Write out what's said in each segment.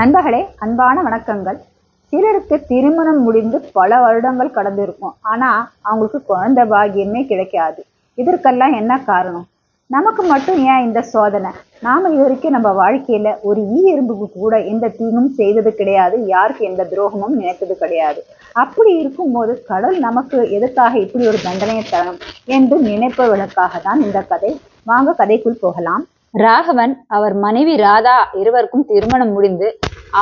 நண்பர்களே அன்பான வணக்கங்கள். சிலருக்கு திருமணம் முடிந்து பல வருடங்கள் கடந்து இருக்கும் அவங்களுக்கு குழந்தை பாகியமே கிடைக்காது. இதற்கெல்லாம் என்ன காரணம்? நமக்கு மட்டும் ஏன் இந்த சோதனை? நாம் இது வரைக்கும் நம்ம வாழ்க்கையில் ஒரு ஈ எறும்புக்கு கூட எந்த தீங்கும் செய்தது கிடையாது. யாருக்கு எந்த துரோகமும் நினைத்தது கிடையாது. அப்படி இருக்கும்போது கடல் நமக்கு எதுக்காக இப்படி ஒரு தண்டனையை தரணும் என்று நினைப்பவர்களுக்காக தான் இந்த கதை. வாங்க கதைக்குள் போகலாம். ராகவன் அவர் மனைவி ராதா இருவருக்கும் திருமணம் முடிந்து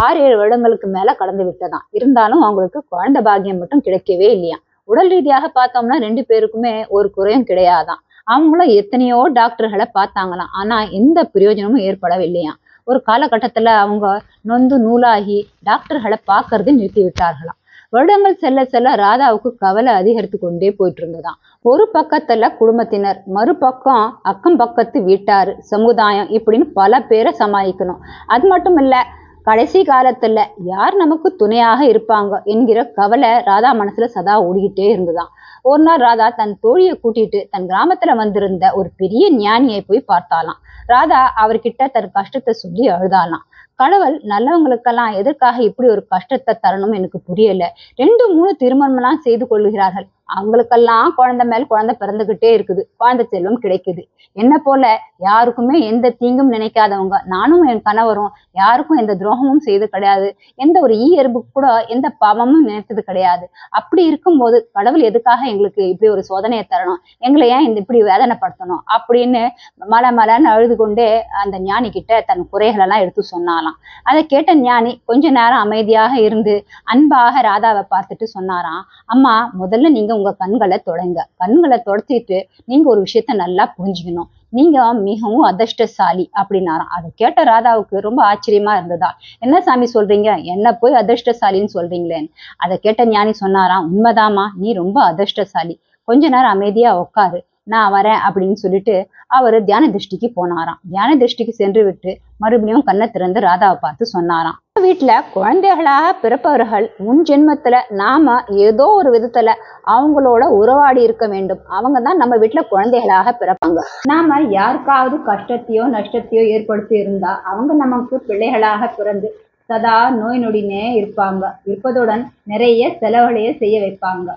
ஆறு ஏழு வருடங்களுக்கு மேல கடந்து விட்டதாம். இருந்தாலும் அவங்களுக்கு குழந்தை பாக்கியம் மட்டும் கிடைக்கவே இல்லையா உடல் ரீதியாக பார்த்தோம்னா ரெண்டு பேருக்குமே ஒரு குறையும் கிடையாதாம். அவங்களும் எத்தனையோ டாக்டர்களை பார்த்தாங்களாம். ஆனா எந்த பிரயோஜனமும் ஏற்படவில்லையாம். ஒரு காலகட்டத்துல அவங்க நொந்து நூலாகி டாக்டர்களை பார்க்கறது நிறுத்தி விட்டார்களாம். வருடங்கள் செல்ல செல்ல ராதாவுக்கு கவலை அதிகரித்து கொண்டே போயிட்டு இருந்ததாம் ஒரு பக்கத்துல குடும்பத்தினர் மறுபக்கம் அக்கம் பக்கத்து வீட்டார் சமுதாயம் இப்படின்னு பல பேரை சமாளிக்கணும். அது மட்டும் இல்லை கடைசி காலத்துல யார் நமக்கு துணையாக இருப்பாங்க என்கிற கவலை ராதா மனசுல சதா ஓடிக்கிட்டே இருந்ததாம் ஒரு நாள் ராதா தன் தோழியை கூட்டிட்டு தன் கிராமத்துல வந்திருந்த ஒரு பெரிய ஞானியை போய் பார்த்தாலாம் ராதா அவர்கிட்ட தன் கஷ்டத்தை சொல்லி அழுதாலாம் கடவுள் நல்லவங்களுக்கெல்லாம் எதற்காக இப்படி ஒரு கஷ்டத்தை தரணும் எனக்கு புரியல. ரெண்டு மூணு திருமணம்லாம் செய்து கொள்கிறார்கள் அவங்களுக்கெல்லாம் குழந்தை மேல் குழந்தை பிறந்துகிட்டே இருக்குது. குழந்தை செல்வம் கிடைக்குது. என்ன போல? யாருக்குமே எந்த தீங்கும் நினைக்காதவங்க. நானும் என் கணவரும் யாருக்கும் எந்த துரோகமும் செய்து கிடையாது. எந்த ஒரு ஈயர்பு கூட எந்த பாவமும் நினைத்தது கிடையாது. அப்படி இருக்கும்போது கடவுள் எதுக்காக எங்களுக்கு இப்படி ஒரு சோதனையை தரணும்? எங்களை ஏன் இந்த இப்படி வேதனைப்படுத்தணும்? அப்படின்னு மலை மலைன்னு அழுது கொண்டே அந்த ஞானி கிட்ட தன் குறைகளெல்லாம் எடுத்து சொன்னாலாம் அதை கேட்ட ஞானி கொஞ்ச நேரம் அமைதியாக இருந்து அன்பாக ராதாவை பார்த்துட்டு சொன்னாராம் அம்மா முதல்ல நீங்க உங்க கண்களை தொடங்க. கண்களை தொடச்சிட்டு நீங்க ஒரு விஷயத்த நல்லா புரிஞ்சுக்கணும். நீங்க மிகவும் அதிர்ஷ்டசாலி அப்படின்னாராம். அதை கேட்ட ராதாவுக்கு ரொம்ப ஆச்சரியமா இருந்ததா. என்ன சாமி சொல்றீங்க? என்ன போய் அதிர்ஷ்டசாலின்னு சொல்றீங்களேன்னு அதை கேட்ட ஞானி சொன்னாராம் உண்மைதாம்மா நீ ரொம்ப அதிர்ஷ்டசாலி. கொஞ்ச நேரம் அமைதியா உட்காரு. நான் வரேன் அப்படின்னு சொல்லிட்டு அவர் தியான திருஷ்டிக்கு போனாராம். தியான திருஷ்டிக்கு சென்று விட்டு மறுபடியும் கண்ணை திறந்து ராதாவை பார்த்து சொன்னாராம். வீட்டுல குழந்தைகளாக பிறப்பவர்கள் உன் ஜென்மத்துல நாம ஏதோ ஒரு விதத்துல அவங்களோட உறவாடி இருக்க வேண்டும். அவங்க தான் நம்ம வீட்டுல குழந்தைகளாக பிறப்பாங்க. நாம யாருக்காவது கஷ்டத்தையோ நஷ்டத்தையோ ஏற்படுத்தி இருந்தா அவங்க நமக்கு பிள்ளைகளாக பிறந்து சதா நோய் நொடினே இருப்பாங்க. இருப்பதுடன் நிறைய செலவுகளையே செய்ய வைப்பாங்க.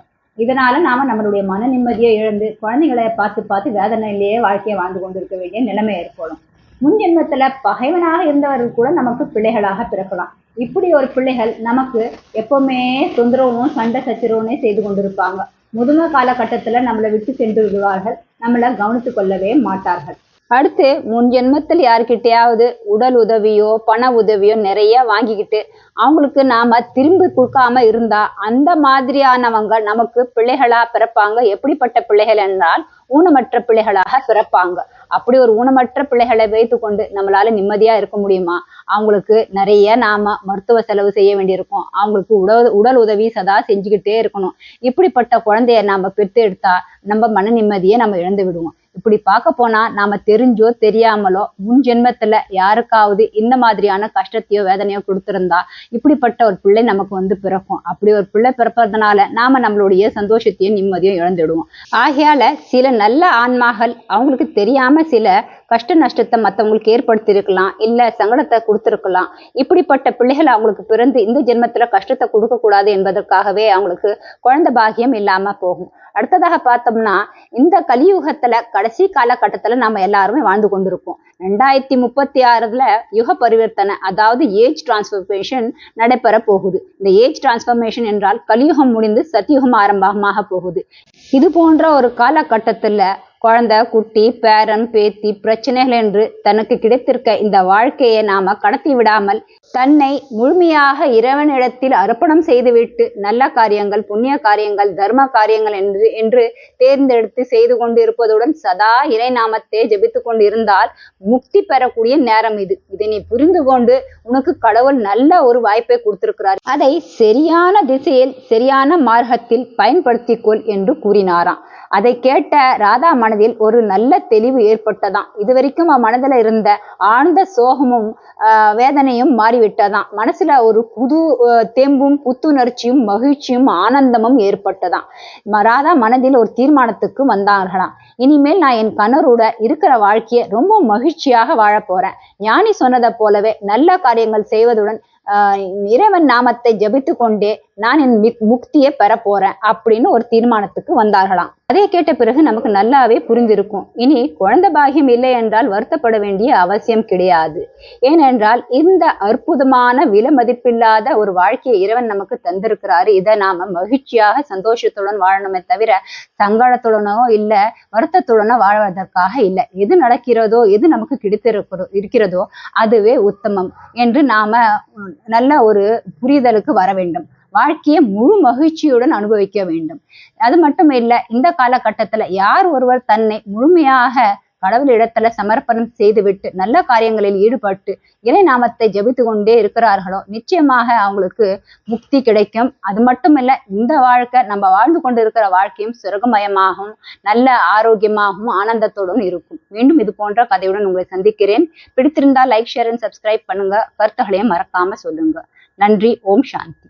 இதனால நாம நம்மளுடைய மன நிம்மதியை இழந்து குழந்தைகளை பார்த்து பார்த்து வேதனையிலேயே வாழ்க்கையை வாழ்ந்து கொண்டிருக்க வேண்டிய நிலைமை ஏற்படும். முன் ஜென்மத்துல பகைவனாக இருந்தவர்கள் கூட நமக்கு பிள்ளைகளாக பிறக்கலாம். இப்படி ஒரு பிள்ளைகள் நமக்கு எப்பவுமே தொந்தரவும் சண்டை சச்சரவுனே செய்து கொண்டிருப்பாங்க. முதுமை காலகட்டத்துல நம்மளை விட்டு சென்று விடுவார்கள். நம்மளை கவனித்து கொள்ளவே மாட்டார்கள். அடுத்து முன் ஜென்மத்தில் யாருக்கிட்டையாவது உடல் உதவியோ பண உதவியோ நிறைய வாங்கிக்கிட்டு அவங்களுக்கு நாம திரும்பி கொடுக்காம இருந்தா அந்த மாதிரியானவங்க நமக்கு பிள்ளைகளா பிறப்பாங்க. எப்படிப்பட்ட பிள்ளைகள் என்றால் ஊனமற்ற பிள்ளைகளாக பிறப்பாங்க. அப்படி ஒரு ஊனமற்ற பிள்ளைகளை வைத்துக்கொண்டு நம்மளால நிம்மதியா இருக்க முடியுமா? அவங்களுக்கு நிறைய நாம மருத்துவ செலவு செய்ய வேண்டியிருக்கும். அவங்களுக்கு உடல் உடல் உதவி சதா செஞ்சுக்கிட்டே இருக்கணும். இப்படிப்பட்ட குழந்தைய நாம பெற்று எடுத்தா நம்ம மன நிம்மதியை நம்ம இழந்து விடுவோம். இப்படி பார்க்க போனா நாம தெரிஞ்சோ தெரியாமலோ முன் ஜென்மத்துல யாருக்காவது இந்த மாதிரியான கஷ்டத்தையோ வேதனையோ கொடுத்திருந்தா இப்படிப்பட்ட ஒரு பிள்ளை நமக்கு வந்து பிறக்கும். அப்படி ஒரு பிள்ளை பிறப்பதுனால நாம நம்மளுடைய சந்தோஷத்தையும் நிம்மதியும் இழந்துடுவோம். ஆகையால சில நல்ல ஆன்மாக்கள் அவங்களுக்கு தெரியாம சில கஷ்ட நஷ்டத்தை மற்றவங்களுக்கு ஏற்படுத்தியிருக்கலாம் இல்ல சங்கடத்தை கொடுத்துருக்கலாம். இப்படிப்பட்ட பிள்ளைகள் அவங்களுக்கு பிறந்து இந்த ஜென்மத்துல கஷ்டத்தை கொடுக்க கூடாது என்பதற்காகவே அவங்களுக்கு குழந்தை பாகியம் இல்லாம போகும். அடுத்ததாக பார்த்தோம்னா இந்த கலியுகத்துல கடைசி காலகட்டத்துல நம்ம எல்லாருமே வாழ்ந்து கொண்டிருக்கோம் ரெண்டாயிரத்தி முப்பத்தி ஆறுல யுக பரிவர்த்தனை அதாவது ஏஜ் டிரான்ஸ்பர்மேஷன் நடைபெற போகுது. இந்த ஏஜ் டிரான்ஸ்பர்மேஷன் என்றால் கலியுகம் முடிந்து சத்தியுகம் ஆரம்பமாக போகுது. இது போன்ற ஒரு காலகட்டத்துல குழந்தை குட்டி பேரன் பேத்தி பிரச்சனைகள் என்று தனக்கு கிடைத்திருக்க இந்த வாழ்க்கையை நாம கடத்தி விடாமல் தன்னை முழுமையாக இறைவனிடத்தில் அர்ப்பணம் செய்துவிட்டு நல்ல காரியங்கள் புண்ணிய காரியங்கள் தர்ம காரியங்கள் என்று என்று தேர்ந்தெடுத்து செய்து கொண்டு இருப்பதுடன் சதா இறை நாமத்தை ஜெபித்து கொண்டு இருந்தால் முக்தி பெறக்கூடிய நேரம் இது. இதை நீ புரிந்து கொண்டு உனக்கு கடவுள் நல்ல ஒரு வாய்ப்பை கொடுத்திருக்கிறார். அதை சரியான திசையில் சரியான மார்க்கத்தில் பயன்படுத்திக்கொள் என்று கூறினாராம். அதை கேட்ட ராதா மனதில் ஒரு நல்ல தெளிவு ஏற்பட்டதாம். இதுவரைக்கும் அவன் மனதில் இருந்த ஆழ்ந்த சோகமும் ஆஹ் வேதனையும் மாறிவிட்டதாம். மனசுல ஒரு புது தெம்பும் புத்துணர்ச்சியும் மகிழ்ச்சியும் ஆனந்தமும் ஏற்பட்டதாம். மராதா மனதில் ஒரு தீர்மானத்துக்கு வந்தார்களாம். இனிமேல் நான் என் கணவரோட இருக்கிற வாழ்க்கையை ரொம்ப மகிழ்ச்சியாக வாழப் போறேன். ஞானி சொன்னதை போலவே நல்ல காரியங்கள் செய்வதுடன் இறைவன் நாமத்தை ஜபித்து கொண்டே நான் என் முக்தியை பெற போறேன் அப்படின்னு ஒரு தீர்மானத்துக்கு வந்தார்களாம். அதை கேட்ட பிறகு நமக்கு நல்லாவே புரிந்திருக்கும். இனி குழந்தை பாகியம் இல்லை என்றால் வருத்தப்பட வேண்டிய அவசியம் கிடையாது. ஏனென்றால் இந்த அற்புதமான விலை மதிப்பில்லாத ஒரு வாழ்க்கையை இறைவன் நமக்கு தந்திருக்கிறாரு. இதை நாம மகிழ்ச்சியாக சந்தோஷத்துடன் வாழணுமே தவிர சங்கடத்துடனோ இல்ல வருத்தத்துடனோ வாழ்வதற்காக இல்லை. எது நடக்கிறதோ எது நமக்கு கிடைத்திருக்கிறோ இருக்கிறதோ அதுவே உத்தமம் என்று நாம நல்ல ஒரு புரிதலுக்கு வர வேண்டும். வாழ்க்கையை முழு மகிழ்ச்சியுடன் அனுபவிக்க வேண்டும். அது மட்டும் இல்ல இந்த காலகட்டத்துல யார் ஒருவர் தன்னை முழுமையாக கடவுளிடத்துல சமர்ப்பணம் செய்துவிட்டு நல்ல காரியங்களில் ஈடுபட்டு இறை நாமத்தை ஜெபித்து கொண்டே இருக்கிறார்களோ நிச்சயமாக அவங்களுக்கு முக்தி கிடைக்கும். அது மட்டுமல்ல இந்த வாழ்க்கை நம்ம வாழ்ந்து கொண்டு இருக்கிற வாழ்க்கையும் சுரகமயமாகவும் நல்ல ஆரோக்கியமாகவும் ஆனந்தத்தோடும் இருக்கும். மீண்டும் இது போன்ற கதையுடன் உங்களை சந்திக்கிறேன். பிடித்திருந்தால் லைக் ஷேர் அண்ட் சப்ஸ்கிரைப் பண்ணுங்க. கருத்துகளையும் மறக்காம சொல்லுங்க. நன்றி ஓம் சாந்தி.